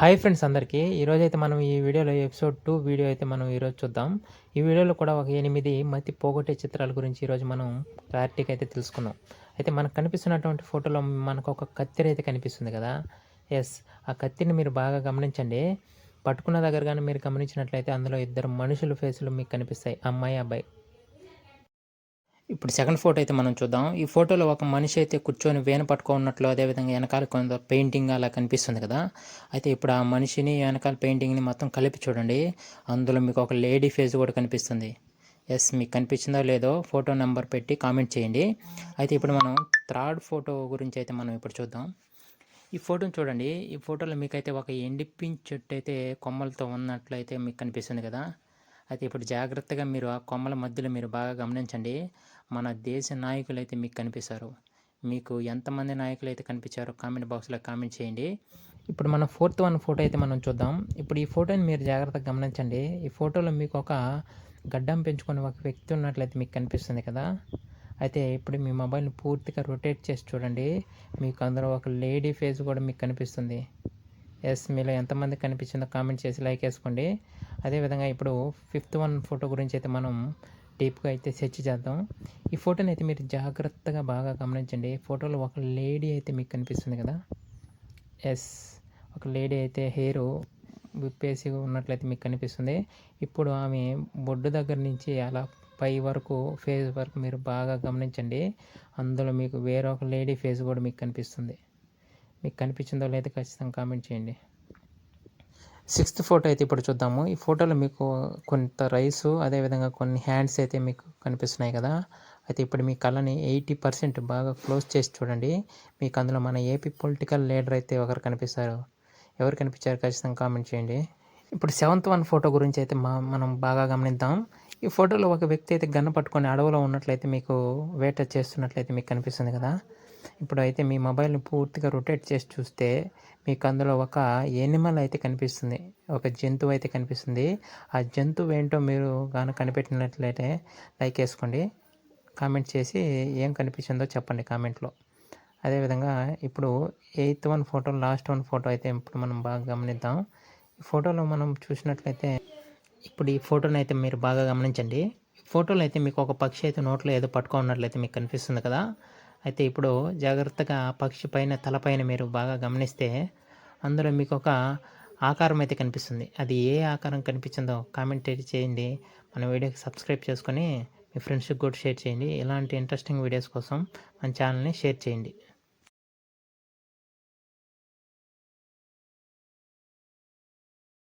Hi friends అందరికీ. ఈరోజు అయితే మనం ఈ వీడియోలో ఎపిసోడ్ టూ వీడియో అయితే మనం ఈరోజు చూద్దాం. ఈ వీడియోలో కూడా ఒక ఎనిమిది మతి పోగొట్టే చిత్రాల గురించి ఈరోజు మనం క్లారిటీగా అయితే తెలుసుకుందాం. అయితే మనకు కనిపిస్తున్నటువంటి ఫోటోలో మనకు ఒక కత్తిరి అయితే కనిపిస్తుంది కదా? ఎస్ ఆ కత్తిని మీరు బాగా గమనించండి. పట్టుకున్న దగ్గర కానీ మీరు గమనించినట్లయితే అందులో ఇద్దరు మనుషుల ఫేసులు మీకు కనిపిస్తాయి. అమ్మాయి అబ్బాయి. ఇప్పుడు సెకండ్ ఫోటో అయితే మనం చూద్దాం. ఈ ఫోటోలో ఒక మనిషి అయితే కూర్చొని వేన పట్టుకున్నట్లు అదేవిధంగా వెనకాల కొంత పెయింటింగ్ అలా కనిపిస్తుంది కదా. అయితే ఇప్పుడు ఆ మనిషిని వెనకాల పెయింటింగ్ని మొత్తం కలిపి చూడండి. అందులో మీకు ఒక లేడీ ఫేస్ కూడా కనిపిస్తుంది. ఎస్ మీకు కనిపించిందో లేదో ఫోటో నెంబర్ పెట్టి కామెంట్ చేయండి. అయితే ఇప్పుడు మనం థర్డ్ ఫోటో గురించి అయితే మనం ఇప్పుడు చూద్దాం. ఈ ఫోటోని చూడండి. ఈ ఫోటోలో మీకైతే ఒక ఎండిపింగ్ చెట్టు అయితే కొమ్మలతో ఉన్నట్లయితే మీకు కనిపిస్తుంది కదా. అయితే ఇప్పుడు జాగ్రత్తగా మీరు ఆ కొమ్మల మధ్యలో మీరు బాగా గమనించండి. మన దేశ నాయకులు అయితే మీకు కనిపిస్తారు. మీకు ఎంతమంది నాయకులు అయితే కనిపించారో కామెంట్ బాక్స్లో కామెంట్ చేయండి. ఇప్పుడు మన ఫోర్త్ వన్ ఫోటో అయితే మనం చూద్దాం. ఇప్పుడు ఈ ఫోటోని మీరు జాగ్రత్తగా గమనించండి. ఈ ఫోటోలో మీకు ఒక గడ్డం పెంచుకునే ఒక వ్యక్తి ఉన్నట్లయితే మీకు కనిపిస్తుంది కదా. అయితే ఇప్పుడు మీ మొబైల్ని పూర్తిగా రొటేట్ చేసి చూడండి. మీకు అందులో ఒక లేడీ ఫేస్ కూడా మీకు కనిపిస్తుంది. ఎస్ మీలో ఎంతమంది కనిపించిందో కామెంట్ చేసి లైక్ వేసుకోండి. అదేవిధంగా ఇప్పుడు ఫిఫ్త్ వన్ ఫోటో గురించి అయితే మనం డీప్గా అయితే సెర్చ్ చేద్దాం. ఈ ఫోటోని అయితే మీరు జాగ్రత్తగా బాగా గమనించండి. ఫోటోలో ఒక లేడీ అయితే మీకు కనిపిస్తుంది కదా? ఎస్ ఒక లేడీ అయితే హెయిర్ విప్పేసి ఉన్నట్లయితే మీకు కనిపిస్తుంది. ఇప్పుడు ఆమె బొడ్డు దగ్గర నుంచి అలా పై వరకు ఫేస్ వరకు మీరు బాగా గమనించండి. అందులో మీకు వేరొక లేడీ ఫేస్ కూడా మీకు కనిపిస్తుంది. మీకు కనిపించిందో లేదో ఖచ్చితంగా కామెంట్ చేయండి. సిక్స్త్ ఫోటో అయితే ఇప్పుడు చూద్దాము. ఈ ఫోటోలో మీకు కొంత రైసు అదేవిధంగా కొన్ని హ్యాండ్స్ అయితే మీకు కనిపిస్తున్నాయి కదా. అయితే ఇప్పుడు మీ కళ్ళని ఎయిటీ పర్సెంట్ బాగా క్లోజ్ చేసి చూడండి. మీకు అందులో మన ఏపీ పొలిటికల్ లీడర్ అయితే ఒకరు కనిపిస్తారు. ఎవరు కనిపించారు ఖచ్చితంగా కామెంట్ చేయండి. ఇప్పుడు సెవెంత్ వన్ ఫోటో గురించి అయితే మా మనం బాగా గమనిద్దాం. ఈ ఫోటోలో ఒక వ్యక్తి అయితే గన్ను పట్టుకొని అడవిలో ఉన్నట్లయితే మీకు వేట చేస్తున్నట్లయితే మీకు కనిపిస్తుంది కదా. ఇప్పుడు అయితే మీ మొబైల్ని పూర్తిగా రొటేట్ చేసి చూస్తే మీకు అందులో ఒక ఎనిమల్ అయితే కనిపిస్తుంది. ఒక జంతువు అయితే కనిపిస్తుంది. ఆ జంతువు ఏంటో మీరు కానీ కనిపెట్టినట్లయితే లైక్ వేసుకోండి కామెంట్ చేసి ఏం కనిపించిందో చెప్పండి కామెంట్లో. అదేవిధంగా ఇప్పుడు eighth one photo last one photo అయితే ఇప్పుడు మనం బాగా గమనిద్దాం. ఈ ఫోటోలో మనం చూసినట్లయితే ఇప్పుడు ఈ ఫోటోని అయితే మీరు బాగా గమనించండి. ఫోటోలో అయితే మీకు ఒక పక్షి అయితే నోట్లో ఏదో పట్టుకున్నట్లయితే మీకు కనిపిస్తుంది కదా. అయితే ఇప్పుడు జాగ్రత్తగా పక్షి పైన తలపైన మీరు బాగా గమనిస్తే అందులో మీకు ఒక ఆకారం అయితే కనిపిస్తుంది. అది ఏ ఆకారం కనిపించిందో కామెంట్ చేయండి. మన వీడియోకి సబ్స్క్రైబ్ చేసుకొని మీ ఫ్రెండ్స్కి కూడా షేర్ చేయండి. ఇలాంటి ఇంట్రెస్టింగ్ వీడియోస్ కోసం మన ఛానల్ని షేర్ చేయండి.